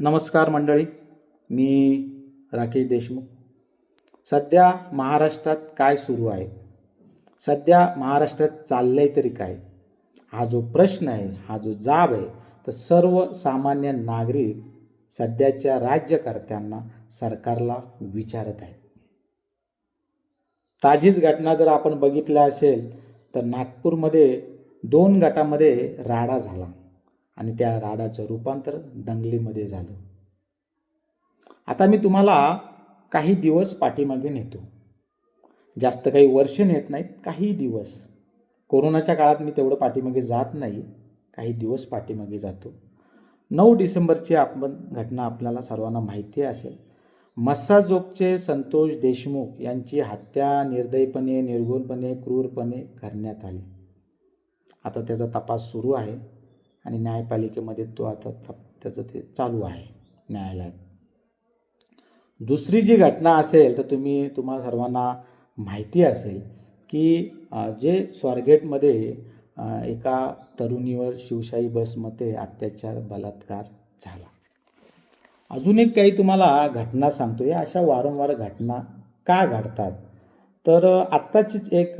नमस्कार मंडळी मी राकेश देशमुख. सध्या महाराष्ट्रात काय सुरू आहे? सध्या महाराष्ट्रात चाललं आहे तरी काय? हा जो प्रश्न आहे हा जो जाब आहे तर सर्वसामान्य नागरिक सध्याच्या राज्यकर्त्यांना सरकारला विचारत आहेत. ताजीच घटना जर आपण बघितल्या असेल तर नागपूरमध्ये दोन गटामध्ये राडा झाला. आणि त्या राडाचं रूपांतर दंगलीमध्ये झालं. आता मी तुम्हाला काही दिवस पाठीमागे नेतो. जास्त काही वर्ष नेत नाहीत काही दिवस. कोरोनाच्या काळात मी तेवढं पाठीमागे जात नाही काही दिवस पाठीमागे जातो. नऊ डिसेंबरची आपण घटना आपल्याला सर्वांना माहिती असेल. मस्साजोगचे संतोष देशमुख यांची हत्या निर्दयीपणे निर्गुणपणे क्रूरपणे करण्यात आली. आता त्याचा तपास सुरू आहे. आणि न्यायपालिकेमध्ये तो आता त्याचं ते चालू आहे न्यायालयात. दुसरी जी घटना असेल तर तुम्ही तुम्हा सर्वांना माहिती असेल की जे स्वारगेटमध्ये एका तरुणीवर शिवशाही बसमध्ये अत्याचार बलात्कार झाला. अजून एक काही तुम्हाला घटना सांगतो या अशा वारंवार घटना का घडतात? तर आत्ताचीच एक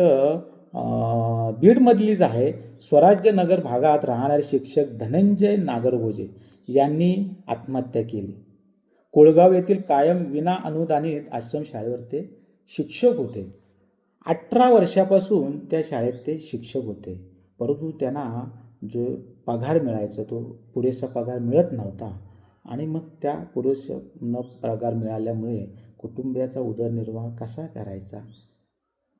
बीडमधलीच आहे. स्वराज्य नगर भागात राहणारे शिक्षक धनंजय नागरगोजे यांनी आत्महत्या केली. कोळगाव येथील कायम विना अनुदानित आश्रमशाळेवर ते शिक्षक होते. अठरा वर्षापासून त्या शाळेत ते शिक्षक होते. परंतु त्यांना जो पगार मिळायचा तो पुरेसा पगार मिळत नव्हता. आणि मग त्या पुरेसा न पगार मिळाल्यामुळे कुटुंबियाचा उदरनिर्वाह कसा करायचा?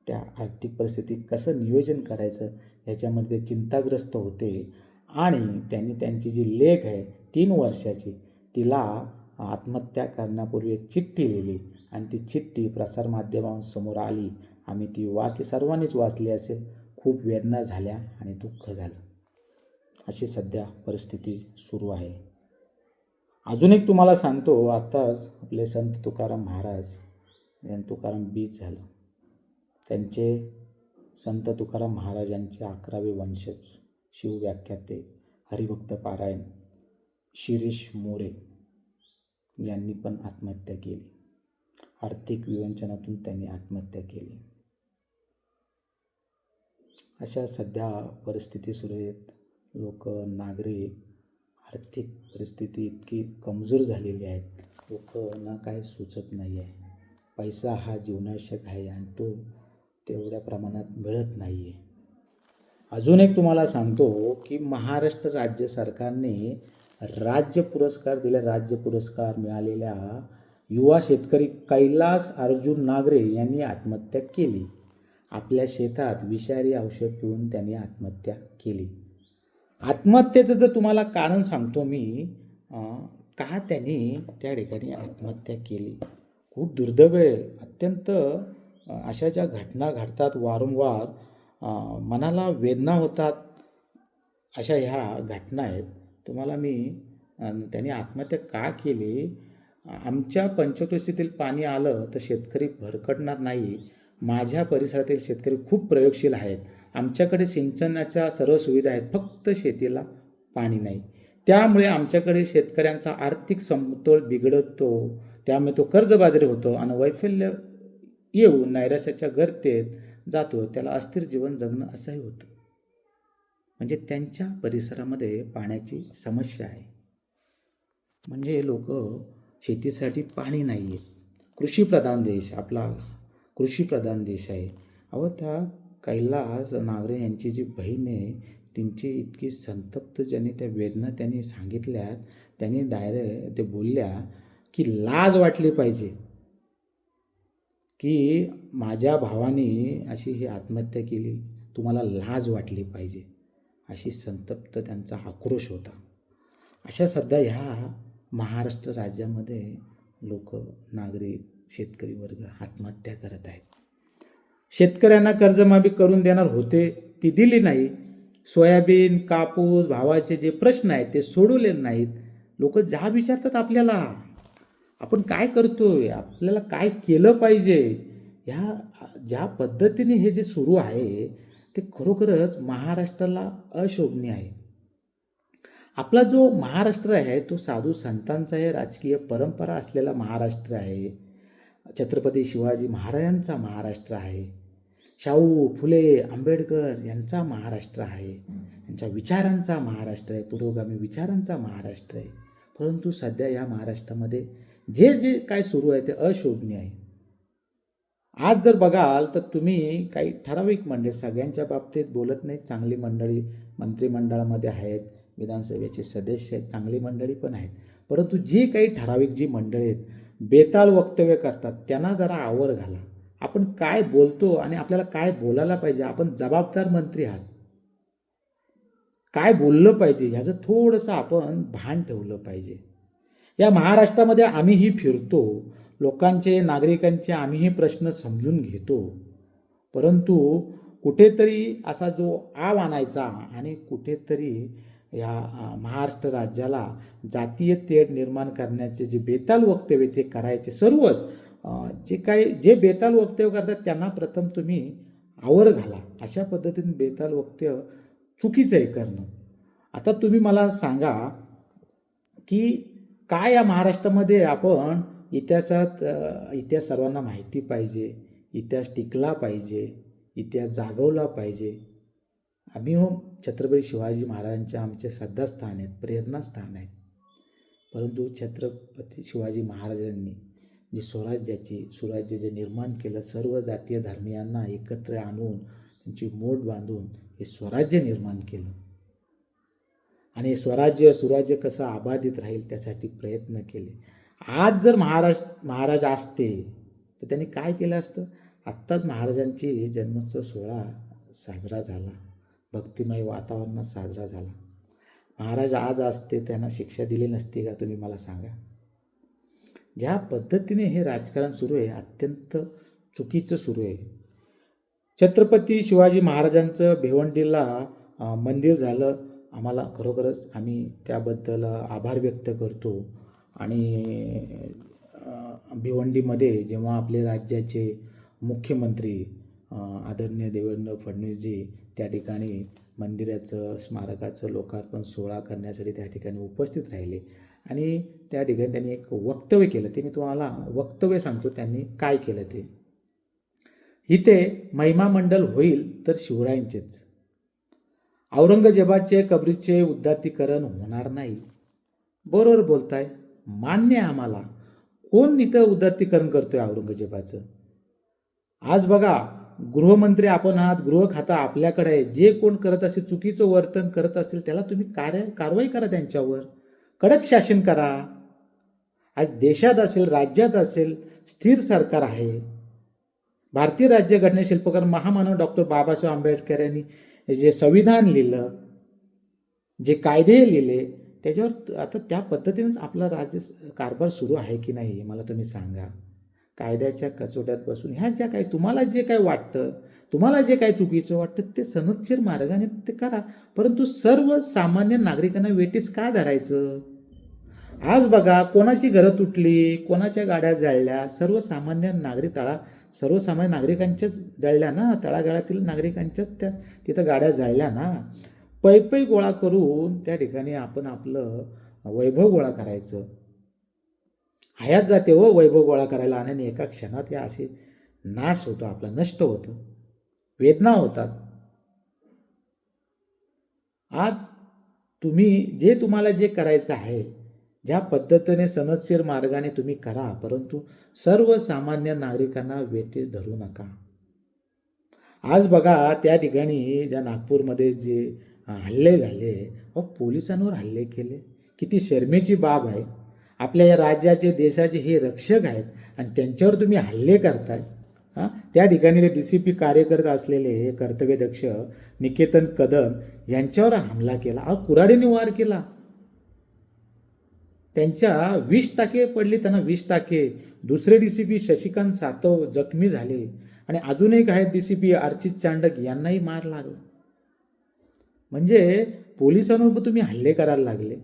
त्या आर्थिक परिस्थितीत कसं नियोजन करायचं ह्याच्यामध्ये ते चिंताग्रस्त होते. आणि त्यांनी त्यांची जी लेख आहे तीन वर्षाची तिला आत्महत्या करण्यापूर्वी एक चिठ्ठी लिहिली. आणि ती चिठ्ठी प्रसारमाध्यमांसमोर आली. आम्ही ती वाचली सर्वांनीच वाचली असेल. खूप वेदना झाल्या आणि दुःख झालं. अशी सध्या परिस्थिती सुरू आहे. अजून एक तुम्हाला सांगतो. आत्ताच आपले संत तुकाराम महाराज यांनी तुकाराम बीज झालं. त्यांचे संत तुकाराम महाराजांचे अकरावे वंशज शिवव्याख्याते हरिभक्त पारायण शिरीष मोरे यांनी पण आत्महत्या केली. आर्थिक विवंचनातून त्यांनी आत्महत्या केली. अशा सध्या परिस्थिती सुरू आहेत. लोक नागरिक आर्थिक परिस्थिती इतकी कमजोर झालेली आहेत. लोकांना काही सुचत नाही आहे पैसा हा जीवनावश्यक आहे आणि तो तेवढ्या प्रमाणात मिळत नाही आहे अजून एक तुम्हाला सांगतो की महाराष्ट्र राज्य सरकारने राज्य पुरस्कार दिले राज्य पुरस्कार मिळालेल्या युवा शेतकरी कैलास अर्जुन नागरे यांनी आत्महत्या केली. आपल्या शेतात विषारी औषध पिऊन त्यांनी आत्महत्या केली. आत्महत्येचं जर तुम्हाला कारण सांगतो मी का त्यांनी त्या ठिकाणी आत्महत्या केली? खूप दुर्दैव आहे. अत्यंत अशा ज्या घटना घडतात वारंवार मनाला वेदना होतात अशा ह्या घटना आहेत. तुम्हाला मी त्यांनी आत्महत्या का केली? आमच्या पंचक्रोशीतील पाणी आलं तर शेतकरी भरकटणार नाही. माझ्या परिसरातील शेतकरी खूप प्रयोगशील आहेत. आमच्याकडे सिंचनाच्या सर्व सुविधा आहेत फक्त शेतीला पाणी नाही. त्यामुळे आमच्याकडे शेतकऱ्यांचा आर्थिक समतोल बिघडतो. त्यामुळे तो कर्जबाजारी होतो आणि वैफल्य येऊन नैराश्याच्या गर्तेत जातो त्याला अस्थिर जीवन जगणं असंही होतं. म्हणजे त्यांच्या परिसरामध्ये पाण्याची समस्या आहे. म्हणजे लोक शेतीसाठी पाणी नाही आहे कृषीप्रधान देश आपला कृषीप्रधान देश आहे. अहो त्या कैलास नागरे यांची जी बहीण आहे त्यांची इतकी संतप्त ज्यांनी त्या वेदना त्यांनी सांगितल्यात. त्यांनी डायरेक्ट ते बोलल्या की लाज वाटली पाहिजे. की माझ्या भावाने अशी ही आत्महत्या केली तुम्हाला लाज वाटली पाहिजे अशी संतप्त त्यांचा आक्रोश होता. अशा सध्या ह्या महाराष्ट्र राज्यामध्ये लोक नागरिक शेतकरी वर्ग आत्महत्या करत आहेत. शेतकऱ्यांना कर्जमाफी करून देणार होते ती दिली नाही. सोयाबीन कापूस भावाचे जे प्रश्न आहेत ते सोडवले नाहीत. लोक ज्या विचारतात आपल्याला. आपण काय करतो आहे आपल्याला काय केलं पाहिजे? ह्या ज्या पद्धतीने हे जे सुरू आहे ते खरोखरच महाराष्ट्राला अशोभनीय आहे. आपला जो महाराष्ट्र आहे तो साधू संतांचा आहे राजकीय परंपरा असलेला महाराष्ट्र आहे. छत्रपती शिवाजी महाराजांचा महाराष्ट्र आहे. शाहू फुले आंबेडकर यांचा महाराष्ट्र आहे. यांच्या विचारांचा महाराष्ट्र आहे. पुरोगामी विचारांचा महाराष्ट्र आहे. परंतु सध्या या महाराष्ट्रामध्ये जे जे काय सुरू आहे ते अशोभनीय आहे. आज जर बघाल तर तुम्ही काही ठराविक मंडळी सगळ्यांच्या बाबतीत बोलत नाही चांगली मंडळी मंत्रिमंडळामध्ये आहेत विधानसभेचे सदस्य आहेत चांगली मंडळी पण आहेत. परंतु जी काही ठराविक जी मंडळी आहेत बेताल वक्तव्य करतात त्यांना जरा आवर घाला. आपण काय बोलतो आणि आपल्याला काय बोलायला पाहिजे? आपण जबाबदार मंत्री आहात. काय बोललं पाहिजे ह्याचं थोडंसं आपण भान ठेवलं पाहिजे. या महाराष्ट्रामध्ये आम्हीही फिरतो लोकांचे नागरिकांचे आम्हीही प्रश्न समजून घेतो. परंतु कुठेतरी असा जो आव आणायचा आणि कुठेतरी या महाराष्ट्र राज्याला जातीय तेढ निर्माण करण्याचे जे बेताल वक्तव्य ते करायचे. सर्वच जे काही जे बेताल वक्तव्य करतात त्यांना प्रथम तुम्ही आवर घाला. अशा पद्धतीने बेताल वक्तव्य चुकीचं आहे करणं. आता तुम्ही मला सांगा की काय या महाराष्ट्रामध्ये आपण इतिहासात इतिहास सर्वांना माहिती पाहिजे इतिहास टिकला पाहिजे इतिहास जागवला पाहिजे. आम्ही हो छत्रपती शिवाजी महाराजांचे आमचे श्रद्धास्थान आहेत प्रेरणास्थान आहेत. परंतु छत्रपती शिवाजी महाराजांनी जी स्वराज्याची सुराज्य जे निर्माण केलं सर्व जातीय धर्मियांना एकत्र आणून त्यांची मोठ बांधून हे स्वराज्य निर्माण केलं. आणि हे स्वराज्य सुराज्य कसं अबाधित राहील त्यासाठी प्रयत्न केले. आज जर महाराज महाराज असते तर त्यांनी काय केलं असतं? आत्ताच महाराजांची जन्मोत्सव सोहळा साजरा झाला. भक्तिमय वातावरणात साजरा झाला. महाराज आज असते त्यांना शिक्षा दिली नसती का तुम्ही मला सांगा? ज्या पद्धतीने हे राजकारण सुरू आहे अत्यंत चुकीचं सुरू आहे. छत्रपती शिवाजी महाराजांचं भिवंडीला मंदिर झालं. आम्हाला खरोखरच आम्ही त्याबद्दल आभार व्यक्त करतो. आणि भिवंडीमध्ये जेव्हा आपले राज्याचे मुख्यमंत्री आदरणीय देवेंद्र फडणवीसजी त्या ठिकाणी मंदिराचं स्मारकाचं लोकार्पण सोहळा करण्यासाठी त्या ठिकाणी उपस्थित राहिले आणि त्या ठिकाणी त्यांनी एक वक्तव्य केलं. ते मी तुम्हाला वक्तव्य सांगतो त्यांनी काय केलं ते. इथे महिमा मंडल होईल तर शिवरायांचेच. औरंगजेबाचे कबरीचे उद्दातीकरण होणार नाही. बरोबर बोलताय. मान्य आहे आम्हाला. कोण इथं उदात्तीकरण करतोय औरंगजेबाचं? आज बघा गृहमंत्री आपण आहात गृह खातं आपल्याकडे आहे. जे कोण करत असेल चुकीचं वर्तन करत असेल त्याला तुम्ही कार्य कारवाई करा त्यांच्यावर. कडक शासन करा. आज देशात असेल राज्यात असेल स्थिर सरकार आहे. भारतीय राज्यघटने शिल्पकार महामानव डॉक्टर बाबासाहेब आंबेडकर यांनी जे संविधान लिहिलं जे कायदे लिहिले त्याच्यावर आता त्या पद्धतीनेच आपला राज्य कारभार सुरू आहे की नाही मला तुम्ही सांगा. कायद्याच्या कचोट्यात बसून ह्या ज्या काही तुम्हाला जे काय वाटतं तुम्हाला जे काय चुकीचं वाटतं ते सनदशीर मार्गाने ते करा. परंतु सर्वसामान्य नागरिकांना वेटीस का धरायचं? आज बघा कोणाची घरं तुटली कोणाच्या गाड्या जाळल्या सर्वसामान्य नागरिक तळा सर्वसामान्य नागरिकांच्याच जळल्या ना तळागाळातील नागरिकांच्याच त्या तिथं गाड्या जळल्या ना. पै पै गोळा करून त्या ठिकाणी आपण आपलं वैभव गोळा करायचं. हयात जाते हो वैभव गोळा करायला आणि एका क्षणात या असे नाश होतो आपला नष्ट होतं. वेदना होतात. आज तुम्ही जे तुम्हाला जे करायचं आहे ज्या पद्धतीने सनदशीर मार्गाने तुम्ही करा परंतु सर्वसामान्य नागरिकांना वेटीस धरू नका. आज बघा त्या ठिकाणी ज्या नागपूरमध्ये जे हल्ले झाले व पोलिसांवर हल्ले केले. किती शर्मेची बाब आहे. आपल्या या राज्याचे देशाचे हे रक्षक आहेत आणि त्यांच्यावर तुम्ही हल्ले करताय. हां? त्या ठिकाणी ते डी सी पी कार्यकर्ते असलेले हे कर्तव्यदक्ष निकेतन कदम यांच्यावर हमला केला. अ कुऱ्हाडीने वार केला. त्यांच्या वीस टाके पडले त्यांना वीस टाके. दुसरे D C P Shashikant Satav जखमी झाले. आणि अजून एक आहेत D C P Archit Chandak यांनाही मार लागला. म्हणजे पोलिसांवर तुम्ही हल्ले करायला लागले.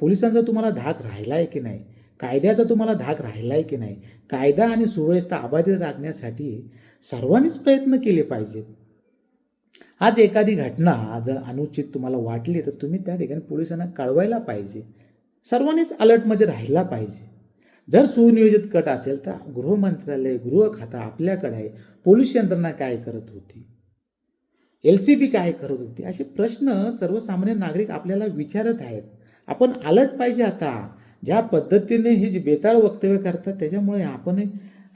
पोलिसांचा तुम्हाला धाक राहिला आहे की नाही? कायद्याचा तुम्हाला धाक राहिला आहे की नाही? कायदा आणि सुव्यवस्था अबाधित राखण्यासाठी सर्वांनीच प्रयत्न केले पाहिजेत. आज एखादी घटना जर अनुचित तुम्हाला वाटली तर तुम्ही त्या ठिकाणी पोलिसांना कळवायला पाहिजे. सर्वांनीच अलर्टमध्ये राहिला पाहिजे. जर सुनियोजित कट असेल तर गृहमंत्रालय गृह खाता आपल्याकडे आहे पोलीस यंत्रणा काय करत होती? एल सी बी काय करत होती? असे प्रश्न सर्वसामान्य नागरिक आपल्याला विचारत आहेत. आपण अलर्ट पाहिजे आता. ज्या पद्धतीने हे जे बेताळ वक्तव्य करतात त्याच्यामुळे आपण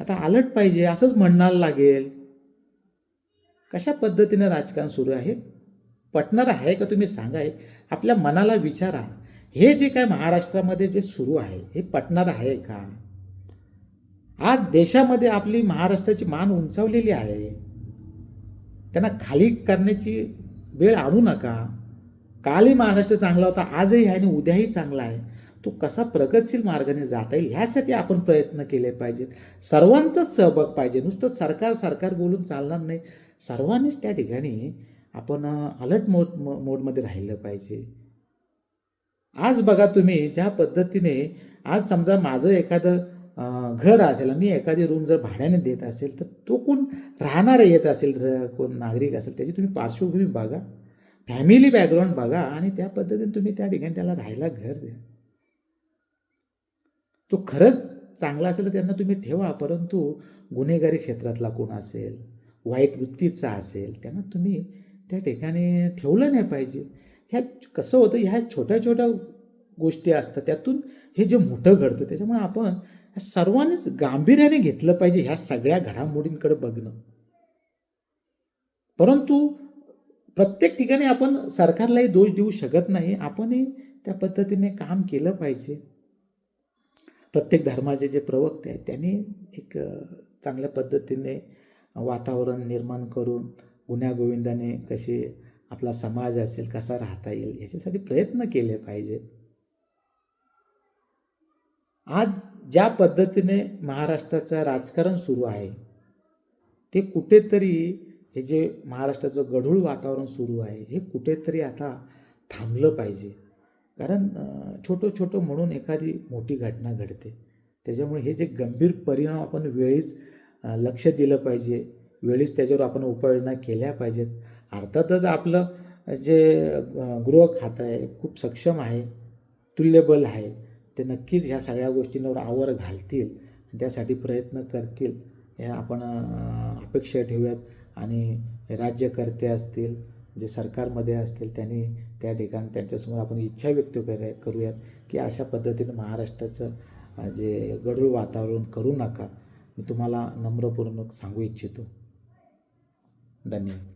आता अलर्ट पाहिजे असंच म्हणायला लागेल. कशा पद्धतीने राजकारण सुरू आहे? पटणार आहे का तुम्ही सांगा एक? आपल्या मनाला विचारा. हे जे काय महाराष्ट्रामध्ये जे सुरू आहे हे पटणार आहे का? आज देशामध्ये आपली महाराष्ट्राची मान उंचावलेली आहे. त्यांना खाली करण्याची वेळ आणू नका. कालही महाराष्ट्र चांगला होता आजही आहे आणि उद्याही चांगला आहे. तो कसा प्रगतशील मार्गाने जाता येईल ह्यासाठी आपण प्रयत्न केले पाहिजेत. सर्वांचाच सहभाग पाहिजे. नुसतं सरकार सरकार बोलून चालणार नाही. सर्वांनीच त्या ठिकाणी आपण अलर्ट मोड मो- मोडमध्ये राहिलं पाहिजे. आज बघा तुम्ही ज्या पद्धतीने आज समजा माझं एखादं घर असेल आणि मी एखादी रूम जर भाड्याने देत असेल तर तो कोण राहणारं येत असेल कोण नागरिक असेल त्याची तुम्ही पार्श्वभूमी बघा. फॅमिली बॅकग्राऊंड बघा आणि त्या पद्धतीने तुम्ही त्या ठिकाणी त्याला राहायला घर द्या. तो खरंच चांगला असेल तर त्यांना तुम्ही ठेवा परंतु गुन्हेगारी क्षेत्रातला कोण असेल वाईट वृत्तीचा असेल त्यांना तुम्ही त्या ठिकाणी ठेवलं नाही पाहिजे. ह्या कसं होतं ह्या छोट्या छोट्या गोष्टी असतात त्यातून हे जे मोठं घडतं त्याच्यामुळे आपण सर्वांनीच गांभीर्याने घेतलं पाहिजे ह्या सगळ्या घडामोडींकडे बघणं. परंतु प्रत्येक ठिकाणी आपण सरकारलाही दोष देऊ शकत नाही आपणही त्या पद्धतीने काम केलं पाहिजे. प्रत्येक धर्माचे जे प्रवक्ते आहेत त्यांनी एक चांगल्या पद्धतीने वातावरण निर्माण करून गुण्यागोविंदाने कसे आपला समाज असेल कसा राहता येईल याच्यासाठी प्रयत्न केले पाहिजेत आज ज्या पद्धतीने महाराष्ट्राचं राजकारण सुरू आहे ते कुठेतरी हे जे महाराष्ट्राचं गढूळ वातावरण सुरू आहे हे कुठेतरी आता थांबलं पाहिजे. कारण छोटं छोटं म्हणून एखादी मोठी घटना घडते. त्याच्यामुळे हे जे गंभीर परिणाम आपण वेळीच लक्ष दिलं पाहिजे वेळीच त्याच्यावर आपण उपाययोजना केल्या पाहिजेत. अर्थातच आपलं जे गृह खातं आहे खूप सक्षम आहे तुल्यबल आहे ते नक्कीच ह्या सगळ्या गोष्टींवर आवर घालतील त्यासाठी प्रयत्न करतील. हे आपण अपेक्षा ठेवूयात. आणि राज्यकर्ते असतील जे सरकारमध्ये असतील त्यांनी त्या ठिकाणी त्यांच्यासमोर आपण इच्छा व्यक्त करूया करूयात की अशा पद्धतीने महाराष्ट्राचं जे गढूळ वातावरण करू नका. मी तुम्हाला नम्रपूर्वक सांगू इच्छितो. धन्यवाद.